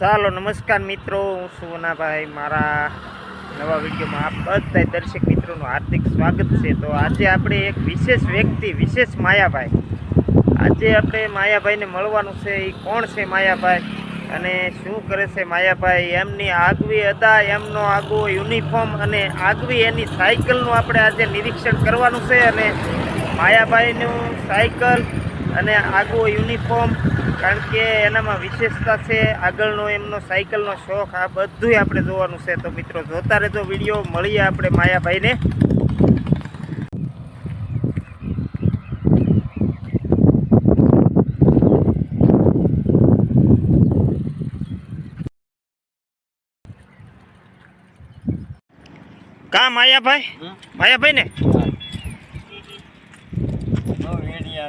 ચાલો, નમસ્કાર મિત્રો. હું સુવનાભાઈ મારા નવા વિડીયોમાં આપ બધા દર્શક મિત્રોનું હાર્દિક સ્વાગત છે. તો આજે આપણે એક વિશેષ વ્યક્તિ, વિશેષ માયાભાઈ. આજે આપણે માયાભાઈને મળવાનું છે. એ કોણ છે માયાભાઈ અને શું કરે છે માયાભાઈ? એમની આગવી અદા, એમનો આગવો યુનિફોર્મ અને આગવી એની સાયકલનું આપણે આજે નિરીક્ષણ કરવાનું છે અને માયાભાઈનું સાયકલ અને આગવો યુનિફોર્મ કારણ કે એનામાં વિશેષતા છે આગળનો એમનો સાયકલનો શોખ આ બધું આપણે જોવાનું છે. તો મિત્રો જોતા રહેજો વીડિયો મળીએ આપણે માયાભાઈને. કા માયાભાઈ? માયાભાઈ ને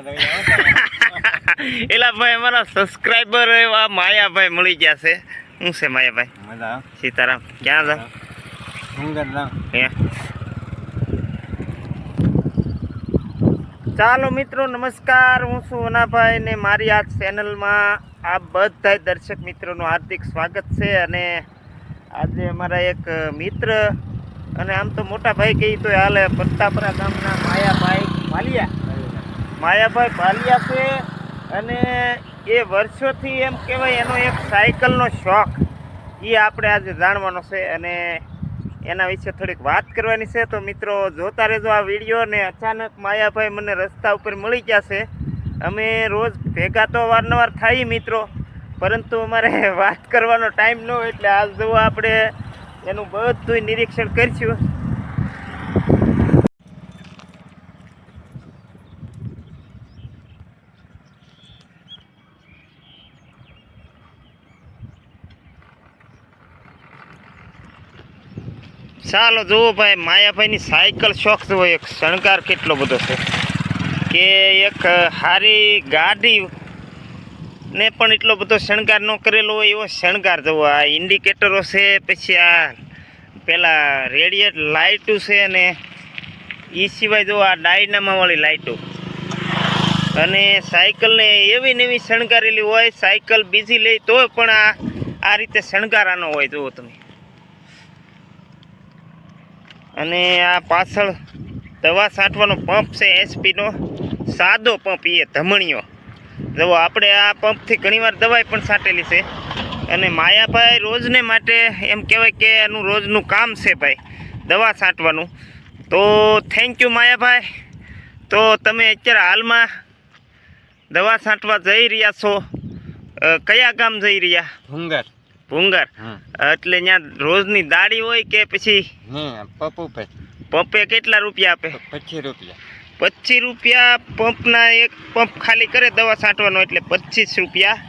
એલા ભાઈ અમારા સબસ્ક્રાઈબર એવા માયાભાઈ મળી ગયા છે. શું છે માયાભાઈ? સીતારામ. ક્યાં જા ચાલો મિત્રો નમસ્કાર. હું છું વનાભાઈ ને મારી આ ચેનલમાં આ બધા દર્શક મિત્રોનું હાર્દિક સ્વાગત છે અને આજે અમારા એક મિત્ર અને આમ તો મોટા ભાઈ કહી તો હાલે પત્તાપરા ગામના માયાભાઈ માલિયા માયાભાઈ ભાલિયા છે અને એ વર્ષોથી એમ કહેવાય એનો એક સાયકલનો શોખ એ આપણે આજે જાણવાનો છે અને એના વિશે થોડીક વાત કરવાની છે. તો મિત્રો, જોતા રહેજો આ વીડિયો ને અચાનક માયાભાઈ મને રસ્તા ઉપર મળી ગયા છે. અમે રોજ ભેગા તો વારંવાર થાય મિત્રો, પરંતુ અમારે વાત કરવાનો ટાઈમ ન હોય એટલે આજ જો આપણે એનું બધું નિરીક્ષણ કરીશું. ચાલો જુઓ ભાઈ, માયાભાઈની સાયકલ શોખ જુઓ એક શણગાર કેટલો બધો છે. કે એક સારી ગાડી ને પણ એટલો બધો શણગાર ન કરેલો હોય એવો શણગાર જુઓ, આ ઇન્ડિકેટરો છે, પછી આ પેલા રેડિયેટ લાઇટો છે અને એ સિવાય જો આ ડાયનામાવાળી લાઇટો અને સાયકલને એવી નવી શણગારેલી હોય, સાયકલ બીજી લઈ તો પણ આ આ રીતે શણગારાનો હોય, જુઓ તમે. અને આ પાછળ દવા છાંટવાનો પંપ છે એસપીનો સાદો પંપ એ ધમણીઓ. જો આપણે આ પંપથી ઘણીવાર દવાઈ પણ છાંટેલી છે. અને માયાભાઈ રોજને માટે એમ કહેવાય કે એનું રોજનું કામ છે ભાઈ, દવા છાંટવાનું. તો થેન્ક યુ માયાભાઈ. તો તમે અત્યારે હાલમાં દવા છાંટવા જઈ રહ્યા છો. કયા ગામ જઈ રહ્યા? ભૂંગર ભૂંગર. એટલે ત્યાં રોજની દાડી હોય કે પછી ને પપ્પુ પંપે કેટલા રૂપિયા આપે? પચીસ રૂપિયા. પચીસ રૂપિયા પંપના એક પંપ ખાલી કરે દવા છાંટવાનો એટલે પચીસ રૂપિયા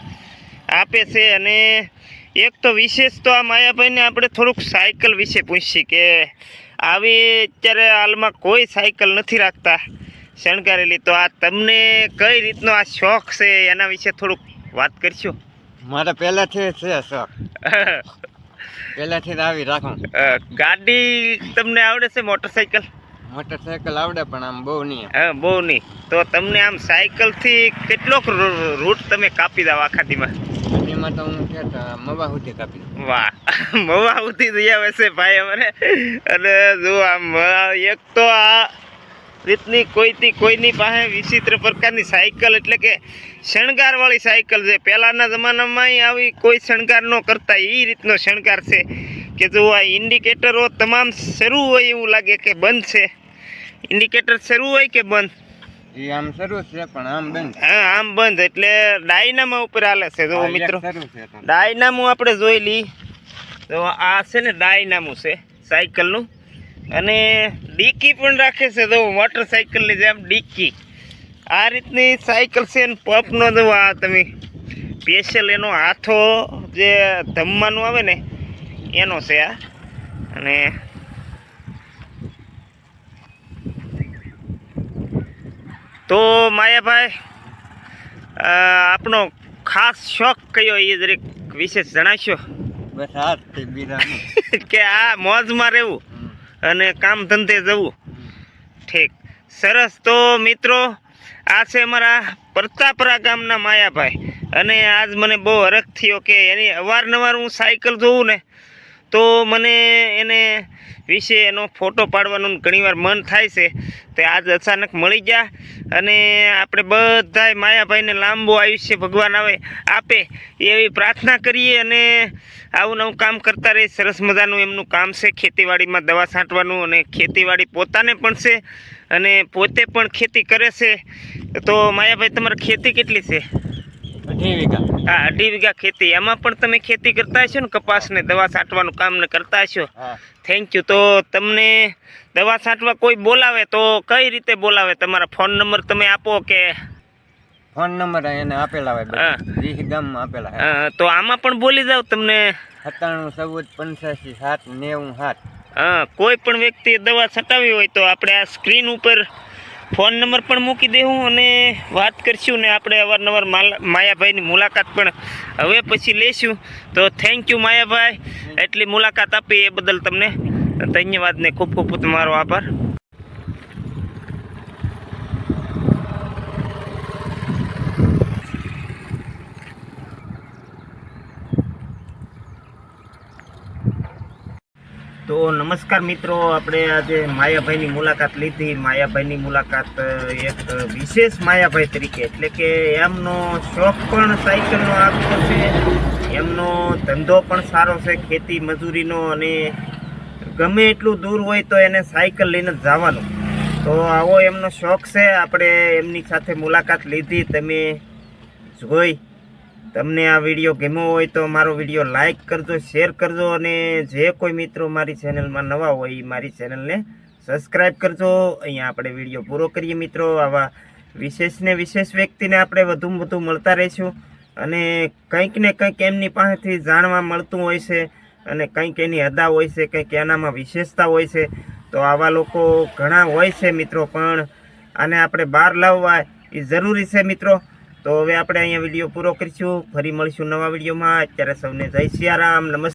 આપે છે. અને એક તો વિશેષ તો આ માયાભાઈને આપણે થોડુંક સાયકલ વિશે પૂછીએ કે આવી અત્યારે હાલમાં કોઈ સાયકલ નથી રાખતા શણગારેલી. તો આ તમને કઈ રીતનો આ શોખ છે? એના વિશે થોડુંક વાત કરશો. મારે પહેલાથી છે શોખ. પહેલાથી આવી રાખું. ગાડી તમને આવડે છે મોટરસાયકલ? મોટરસાયકલ આવડે પણ આમ બહુ નહીં. હા બહુ નહીં. તો તમને આમ સાયકલથી કેટલોક રૂટ તમે કાપી દાવ આખા દીમાં? એમાં તો હું કે તો મવા સુધી કાપી દઉં. વાહ. મવા દયા હશે ભાઈ અમારે. અને જો આમ એક તો આ રીતની કોઈથી કોઈની પાસે વિચિત્ર પ્રકારની સાયકલ એટલે કે શણગારવાળી સાયકલ છે. પહેલાંના જમાનામાં આવી કોઈ શણગાર ન કરતા એ રીતનો શણગાર છે કે જો આ ઇન્ડિકેટરો તમામ શરૂ હોય એવું લાગે કે બંધ છે. ઇન્ડિકેટર શરૂ હોય કે બંધ? આમ શરૂ છે પણ આમ બંધ. હા આમ બંધ. એટલે ડાયનામા ઉપર હાલે છે જો મિત્રો. ડાયનામું આપણે જોઈ લઈ તો આ છે ને ડાયનામું છે સાયકલનું. અને ડીકી પણ રાખે છે તો મોટરસાયકલની જેમ ડીકી. આ રીતની સાયકલ છે ને પંપનો જો આ તમે સ્પેશિયલ એનો હાથો જે ધમવાનું આવે ને એનો છે આ. અને તો માયાભાઈ આપણો ખાસ શોખ કયો એ જરીક વિશેષ જણાવશો? બસ આ કે આ મોજમાં રહેવું અને કામ ધંધે જવું. ઠીક. સરસ. તો મિત્રો આ છે અમારા પ્રતાપરા ગામના માયાભાઈ. અને આજ મને બહુ હરખ થયો કે એની અવારનવાર હું સાયકલ જોઉં ને, તો મને એને વિશે એનો ફોટો પાડવાનું ઘણીવાર મન થાય છે. તે આજ અચાનક મળી ગયા અને આપણે બધાય માયાભાઈને લાંબુ આયુષ્ય ભગવાન આવે, આપે એવી પ્રાર્થના કરીએ અને આવું નવું કામ કરતા રહે સરસ મજાનું એમનું કામ છે. ખેતીવાડીમાં દવા છાંટવાનું અને ખેતીવાડી પોતાને પણ છે. અને પોતે પણ ખેતી કરે છે. તો માયાભાઈ તમારે ખેતી કેટલી છે? અઢી વીઘા. હા અઢી વીઘા ખેતી. એમાં પણ તમે ખેતી કરતા હશો ને? કપાસને દવા છાંટવાનું કામ ને કરતા હશો? થેન્ક યુ તો તમને દવા છાંટવા કોઈ બોલાવે તો કઈ રીતે બોલાવે? તમારા ફોન નંબર તમે આપો કે? ફોન નંબર એને આપેલા હોય. વીસ ગામમાં આપેલા તો આમાં પણ બોલી જાવ તમને. સત્તાણું ચૌદ પંચ્યાસી સાત નેવું સાત. હા કોઈ પણ વ્યક્તિએ દવા છટાવી હોય તો આપણે આ સ્ક્રીન ઉપર ફોન નંબર પણ મૂકી દેવું અને વાત કરીશું ને આપણે અવારનવાર માલ- માયાભાઈની મુલાકાત પણ હવે પછી લેશું. તો થેન્ક યુ માયાભાઈ. એટલી મુલાકાત આપી એ બદલ તમને. ધન્યવાદ ને ખૂબ ખૂબ તમારો આભાર. તો નમસ્કાર મિત્રો, આપણે આજે માયાભાઈની મુલાકાત લીધી. માયાભાઈની મુલાકાત એક વિશેષ માયાભાઈ તરીકે. એટલે કે એમનો શોખ પણ સાયકલનો આગવો છે. એમનો ધંધો પણ સારો છે, ખેતી મજૂરીનો, અને ગમે એટલું દૂર હોય તો એને સાયકલ લઈને જવાનું. તો આવો એમનો શોખ છે. આપણે એમની સાથે મુલાકાત લીધી. તમે જોઈ તમને આ વીડિયો ગમ્યો હોય તો મારો વીડિયો લાઇક કરજો, શેર કરજો અને જે કોઈ મિત્રો મારી ચેનલમાં નવા હોય એ મારી ચેનલને સબસ્ક્રાઈબ કરજો. અહીંયા આપણે વીડિયો પૂરો કરીએ મિત્રો. આવા વિશેષ ને વિશેષ વ્યક્તિને આપણે વધુમાં વધુ મળતા રહીશું અને કંઈક ને કંઈક એમની પાસેથી જાણવા મળતું હોય છે અને કંઈક એની અદા હોય છે, કંઈક એનામાં વિશેષતા હોય છે. તો આવા લોકો ઘણા હોય છે મિત્રો, પણ આને આપણે બહાર લાવવા એ જરૂરી છે મિત્રો. તો હવે આપણે અહીંયા વીડિયો પૂરો કરીશું. ફરી મળીશું નવા વિડીયોમાં. અત્યારે સૌને જય સિયારામ. નમસ્તે.